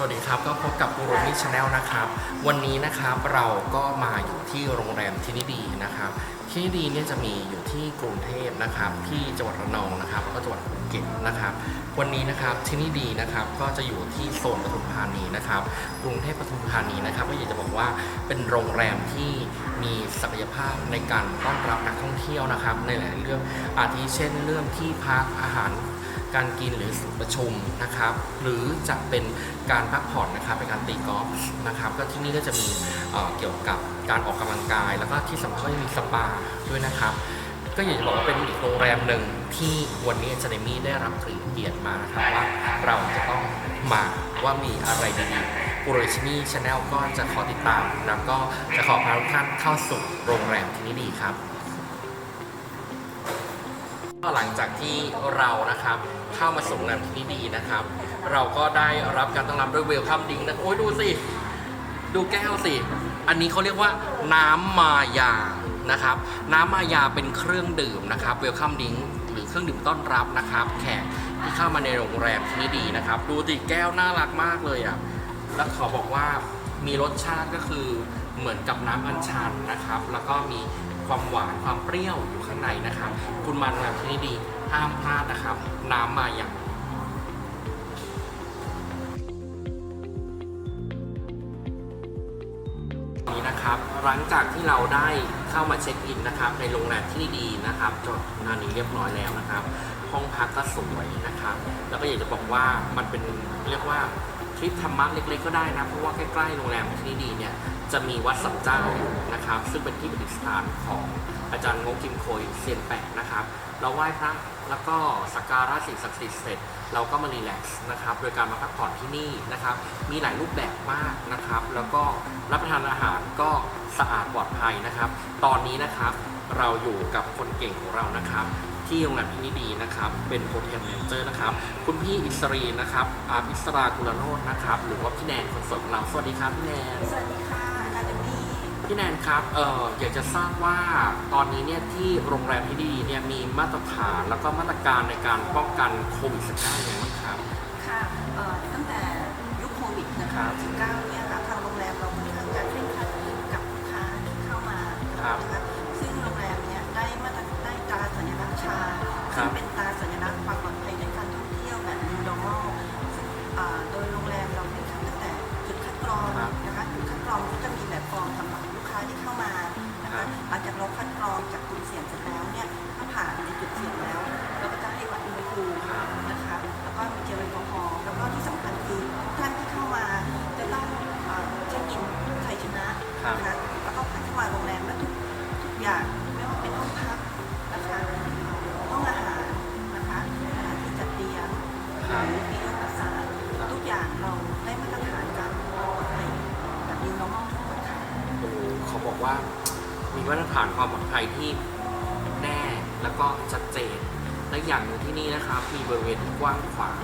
สวัสดีครับ ก็พบกับกูรูนี่ชาแนลนะครับ วันนี้นะครับเราก็มาอยู่ที่โรงแรมที่นี่ดีนะครับที่นี่ดีเนี่ยจะมีอยู่ที่กรุงเทพนะครับที่จังหวัดระนองนะครับแล้วก็จังหวัดภูเก็ตนะครับ วันนี้นะครับที่นี่ดีนะครับก็จะอยู่ที่โซนปทุมธานีนะครับ กรุงเทพปทุมธานีนะครับก็อยากจะบอกว่าเป็นโรงแรมที่มีศักยภาพในการต้อนรับนักท่องเที่ยวนะครับ ในหลายๆเรื่องอาทิเช่นเรื่องที่พักอาหาร การกินหรือประชุมนะครับ หรือจะเป็นการพักผ่อนนะครับเป็นการตีกอล์ฟนะครับ ก็ที่นี่ก็จะมีเเกี่ยวกับการออกกำลังกาย แล้วก็ที่สำคัญก็จะมีสปาด้วยนะครับ ก็อยากจะบอกว่าเป็นอีกโรงแรมหนึ่งที่วันนี้อาจเอมี่ได้รับเกียรติมานะครับว่าเราจะต้องมาว่ามีอะไรดีๆกูโรชินี่ชาแนลก็จะขอติดตาม แล้วก็จะขอพาทุกท่านเข้าสู่โรงแรมที่นี่ดีครับ หลังจากที่เรานะครับ เข้ามาส่งงานที่นี่ดีนะครับ เราก็ได้รับการต้อนรับด้วยเวลคัมดิงนะโอ้ยดูสิ ดูแก้วสิ อันนี้เขาเรียกว่าน้ำมายานะครับ น้ำมายาเป็นเครื่องดื่มนะครับเวลคัมดิงหรือเครื่องดื่มต้อนรับนะครับ แขกที่เข้ามาในโรงแรมที่นี่ดีนะครับ ดูสิแก้วน่ารักมากเลยอะแล้วขอบอกว่ามีรสชาติก็คือเหมือนกับน้ำอัญชันนะครับ แล้วก็มี ความหวานความเปรี้ยวอยู่ข้างในนะครับ คุณมาโรงแรมที่นี่ดีห้ามพลาดนะครับ น้ำมาอย่างนี้นะครับหลังจากที่เราได้เข้ามาเช็คอินนะครับ ในโรงแรมที่นี่ดีนะครับจดงานนี้เรียบร้อยแล้วนะครับ ห้องพักก็สวยนะครับ แล้วก็อยากจะบอกว่ามันเป็นเรียกว่าทริปธรรมะเล็กๆก็ได้นะ เพราะว่าใกล้ๆโรงแรมที่นี่ดีเนี่ย จะมีวัดสัมเจ้าอยู่นะครับ ซึ่งเป็นที่ประดิษฐานของอาจารย์งงกิมโคยเซียนแปะนะครับ เราไหว้พระแล้วก็สักการะสิ่งศักดิ์สิทธิ์เสร็จ เราก็มารีแลกซ์นะครับ โดยการมาพักผ่อนที่นี่นะครับ มีหลายรูปแบบมากนะครับ แล้วก็รับประทานอาหารก็สะอาดปลอดภัยนะครับ ตอนนี้นะครับเราอยู่กับคนเก่งของเรานะครับ ที่โรงแรมที่นี่ดีนะครับ เป็นโฮเทลแมนเจอร์นะครับ คุณพี่อิสรีนะครับอาอิสรากุลโรจน์นะครับ หรือว่าพี่แนนคนสวยของเราสวัสดีครับพี่แนนสวัสดีค่ะ พี่แนนครับเอ่ออยากจะทราบว่าตอนนี้เนี่ยที่โรงแรมที่ดีเนี่ยมีมาตรฐานแล้วก็มาตรการในการป้องกันโควิด -19 อย่างไรบ้างครับ ค่ะเอ่อตั้งแต่ยุคโควิดนะครัคะบ19เนี่ยค่ะทางโรงแรมเราค่อนข้างจะเคร่งครัดกับลูกค้าที่เข้ามาครับนะคะซึ่งโรงแรมเนี่ยได้มาตรได้ตราสัญลักษณ์ชาครัซึ่บงเป็น นี่นะครับ มีบริเวณที่กว้างขวาง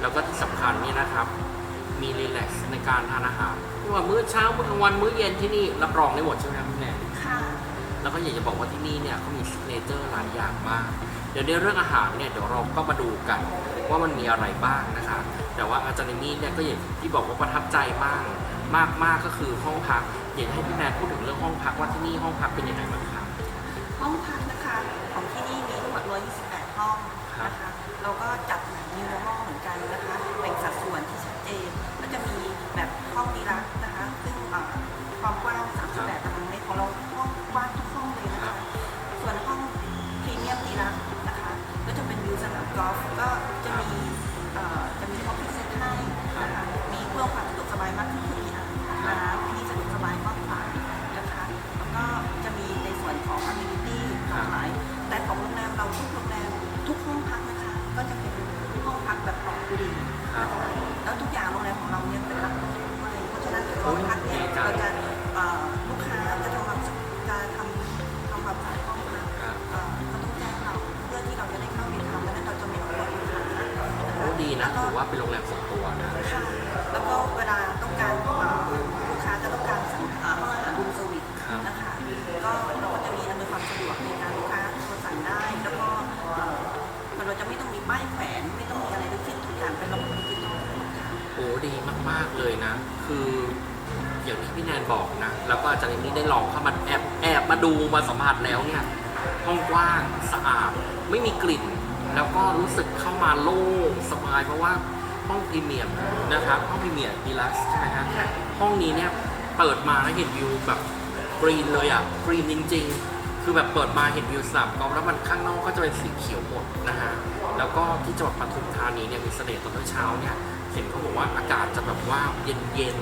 แล้วก็ที่สำคัญเนี่ยนะครับ มีรีแลกซ์ในการทานอาหารไม่ว่ามื้อเช้ามื้อกลางวันมื้อเย็นที่นี่รับรองได้หมดใช่ไหมครับพี่แนนค่ะแล้วก็อยากจะบอกว่าที่นี่เนี่ยเขามีซิกเนเจอร์หลายอย่างมาก เดี๋ยวในเรื่องอาหารเนี่ยเดี๋ยวเราก็มาดูกันว่ามันมีอะไรบ้างนะคะแต่ว่าอาจารย์เอมี่เนี่ยก็อย่างที่บอกว่าประทับใจมากมากมากก็คือห้องพักอยากให้พี่แมนพูดถึงเรื่องห้องพักว่าที่นี่ห้องพักเป็นยังไงบ้างครับห้องพักนะคะของที่นี่มีทั้งหมด128 ห้องนะคะ เราก็จัดแบบ New Normal เหมือนกันนะคะแบ่งสัดส่วนที่ชัดเจนก็จะมีแบบห้องดีลักซ์นะคะ ซึ่งความกว้าง ก มากเลยนะ คืออย่างที่พี่แนนบอกนะ แล้วก็อาจารย์เอมมี่ได้ลองเข้ามาแอบแอบมาดูมาสัมผัสแล้วเนี่ยห้องกว้างสะอาดไม่มีกลิ่น แล้วก็รู้สึกเข้ามาโล่งสบายเพราะว่าห้องพรีเมียมนะครับห้องพรีเมียมดีลักซ์ใช่ไหมฮะห้องนี้เนี่ยเปิดมาแล้วเห็นวิวแบบกรีนเลยอะกรีนจริง ๆ คือแบบเปิดมาเห็นวิวสนามกอล์ฟแล้วมันข้างนอกก็จะเป็นสีเขียวหมดนะฮะแล้วก็ที่จังหวัดปทุมธานีเนี่ยมีเสน่ห์ตอนเช้าเนี่ยเห็นเขาบอกว่าอากาศจะแบบว่าเย็น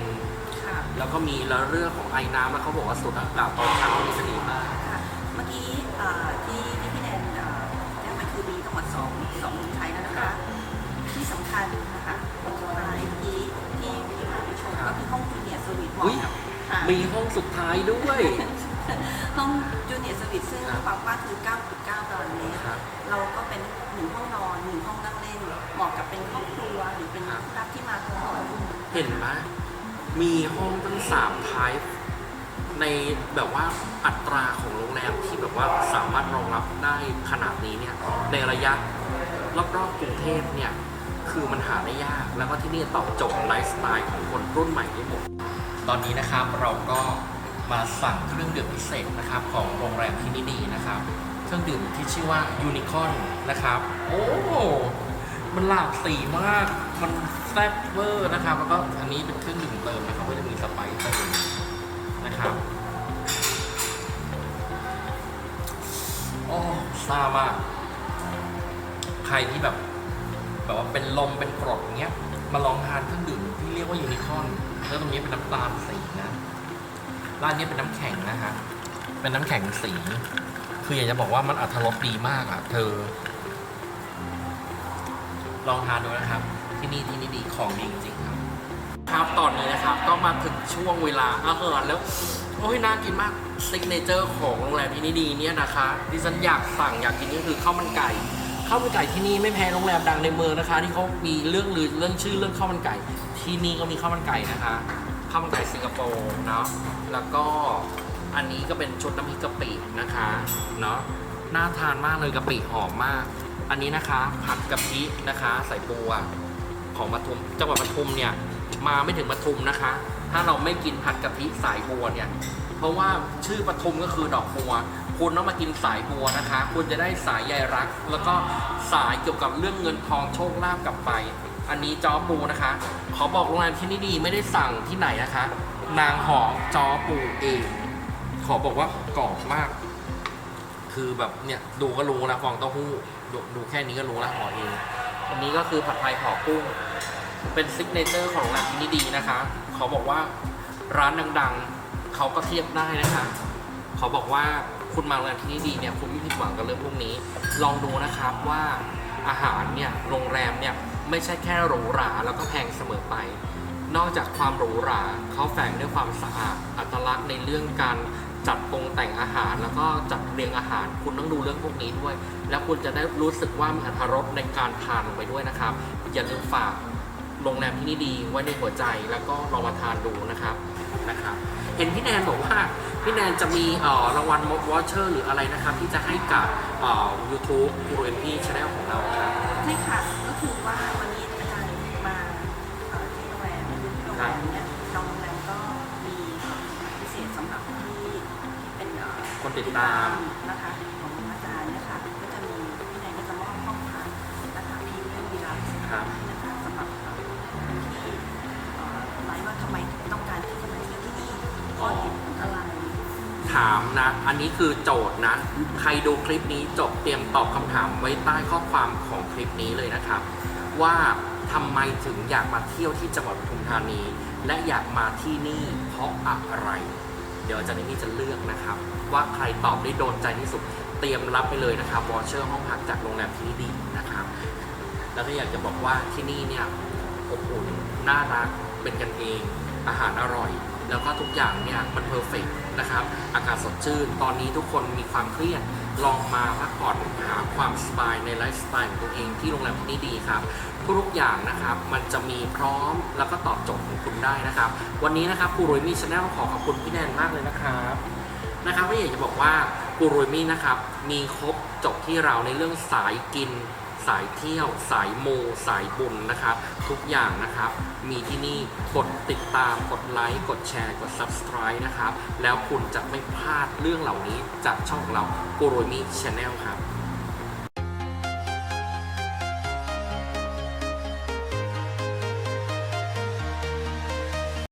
ค่ะๆแล้วก็มีแล้วเรื่องของไอ้น้ำแล้วเขาบอกว่าสูดอากาศตอนเช้ามีเสน่ห์มากค่ะ เมื่อกี้เอ่อที่ที่พี่แนนเอ่อแจ้งไปคือมีทั้งหมดสองสองเมืองไทยแล้วนะคะ ที่สำคัญนะคะตรงสุดท้ายที่ที่ที่มาชมก็คือห้องจูเนียร์สวีทเหมาะกับค่ะ มีห้องสุดท้ายด้วย ห้องจูเนียร์สวีทซึ่งครับความกว้างคือ 9.9ตารางเมตรครับ เราก็เป็นหนึ่งห้องนอนหนึ่งห้องนั่งเล่นเหมาะกับเป็นครอบครัวหรือเป็นครับผู้รับที่มาทั้งหมดเห็นไหมมีห้องตั้งสามไทป์ในแบบว่าอัตราของโรงแรมที่แบบว่าสามารถรองรับได้ขนาดนี้เนี่ยในระยะรอบๆกรุงเทพเนี่ย คือมันหาได้ยากแล้วก็ที่นี่ตอบโจทย์ไลฟ์สไตล์ของคนรุ่นใหม่ได้หมด ตอนนี้นะครับเราก็ มาสั่งเครื่องดื่มพิเศษนะครับของโรงแรมที่นี่ดีนะครับ เครื่องดื่มที่ชื่อว่ายูนิคอนนะครับ โอ้มันหลากสีมาก มันแซ่บเวอร์นะครับ แล้วก็อันนี้เป็นเครื่องดื่มเติมนะครับก็จะมีสไปซ์เติมนะครับ โอ้ซามาก ใครที่แบบแบบว่าเป็นลมเป็นกรดอย่างเงี้ย มาลองทานเครื่องดื่มที่เรียกว่ายูนิคอนแล้วตรงนี้เป็นน้ำตาลสีนะ ร้านนี้เป็นน้ำแข็งนะฮะเป็นน้ำแข็งสี คืออยากจะบอกว่ามันอัตรสดีมากอะ เธอ ลองทานดูนะครับ ที่นี่ที่นี่ดีของดีจริงๆครับ ครับตอนนี้นะครับก็มาถึงช่วงเวลาอาหารแล้วโอ้ยน่ากินมากซิกเนเจอร์ของโรงแรมที่นี่ดีเนี่ยนะคะดิฉันอยากสั่งอยากกินนี่คือข้าวมันไก่ข้าวมันไก่ที่นี่ไม่แพ้โรงแรมดังในเมืองนะคะ ที่เขามีเรื่องลือเรื่องชื่อเรื่องข้าวมันไก่ ที่นี่ก็มีข้าวมันไก่นะคะ ข้าวมันไก่สิงคโปร์เนาะแล้วก็อันนี้ก็เป็นชุดน้ำพริกกะปินะคะเนาะน่าทานมากเลยกะปิหอมมาก อันนี้นะคะผัดกะทินะคะใส่บัวของปทุมจังหวัดปทุมเนี่ยมาไม่ถึงปทุมนะคะ ถ้าเราไม่กินผัดกะทิสายบัวเนี่ยเพราะว่าชื่อปทุมก็คือดอกบัวคุณต้องมากินสายบัวนะคะ คุณจะได้สายใยรัก แล้วก็สายเกี่ยวกับเรื่องเงินทองโชคลาภกลับไป อันนี้จอปูนะคะ ขอบอกโรงแรมที่นี่ดีไม่ได้สั่งที่ไหนนะคะ นางหอมจอปูเอง ขอบอกว่ากรอบมาก คือแบบเนี่ยดูก็รู้นะฟองเต้าหู้ดูดูแค่นี้ก็รู้ล้วห่อเอง อันนี้ก็คือผัดไทยห่อกุ้ง เป็นซิกเนเจอร์ของร้านที่นี่ดีนะคะเขาบอกว่าร้านดังๆ เขาก็เทียบได้นะคะเขาบอกว่าคุณมาโรงแรมที่นี่ดีเนี่ยคุณไม่ผิดหวังกับเรื่องพวกนี้ ลองดูนะครับว่าอาหารเนี่ยโรงแรมเนี่ย ไม่ใช่แค่หรูหราแล้วก็แพงเสมอไป นอกจากความหรูหราเขาแฝงด้วยความสะอาดอัตลักษณ์ในเรื่องการจัดปรุงแต่งอาหาร แล้วก็จัดเรียงอาหาร คุณต้องดูเรื่องพวกนี้ด้วย แล้วคุณจะได้รู้สึกว่ามีอรรถรสในการทานลงไปด้วยนะครับ อย่าลืมฝากโรงแรมที่นี่ดีไว้ในหัวใจแล้วก็ลองมาทานดูนะครับนะครับเห็นพี่แนนบอกว่าพี่แนนจะมีรางวัลมดวอชเชอร์หรืออะไรนะครับ ที่จะให้กับเอ่อ YouTube กูรูเอ็มพีชาแนลของเราครับ ใช่ค่ะก็คือว่าวันนี้อาจารย์มาเอ่อที่โรงแรมโรงแรมเนี่ยทางโรงแรมก็มีพิเศษสำหรับที่ที่เป็นเอ่อคนติดตามนะคะของอาจารย์นะคะก็จะมีพี่แนนก็จะมอบห้องพักนะคะพรีเมียมวีลักซ์ ครับนะคะสำหรับ ถามนะ อันนี้คือโจทย์นะ ใครดูคลิปนี้จบเตรียมตอบคำถามไว้ใต้ข้อความของคลิปนี้เลยนะครับ ว่าทำไมถึงอยากมาเที่ยวที่จังหวัดปทุมธานี และอยากมาที่นี่เพราะอะไร เดี๋ยวอาจารย์นี่จะเลือกนะครับ ว่าใครตอบได้โดนใจที่สุดเตรียมรับไปเลยนะครับวอเชอร์ห้องพักจากโรงแรมที่นี่ดีนะครับ แล้วก็อยากจะบอกว่าที่นี่เนี่ยอบอุ่นน่ารักเป็นกันเองอาหารอร่อย แล้วก็ทุกอย่างเนี่ยมันเพอร์เฟกนะครับ อากาศสดชื่น ตอนนี้ทุกคนมีความเครียด ลองมาพักผ่อนหาความสบายในไลฟ์สไตล์ของตัวเองที่โรงแรมที่นี่ดีครับ ทุกอย่างนะครับ มันจะมีพร้อมแล้วก็ตอบโจทย์ของคุณได้นะครับ วันนี้นะครับปูรุยมีชาแนลขอขอบคุณพี่แนนมากเลยนะครับนะครับก็อยากจะบอกว่ากูรุยมี่นะครับมีครบจบที่เราในเรื่องสายกิน สายเที่ยว สายโม สายบุญนะครับ ทุกอย่างนะครับ มีที่นี่กดติดตามกดไลค์กดแชร์กด subscribe นะครับ แล้วคุณจะไม่พลาดเรื่องเหล่านี้จากช่องของเราโกโรมิชาแนลครับ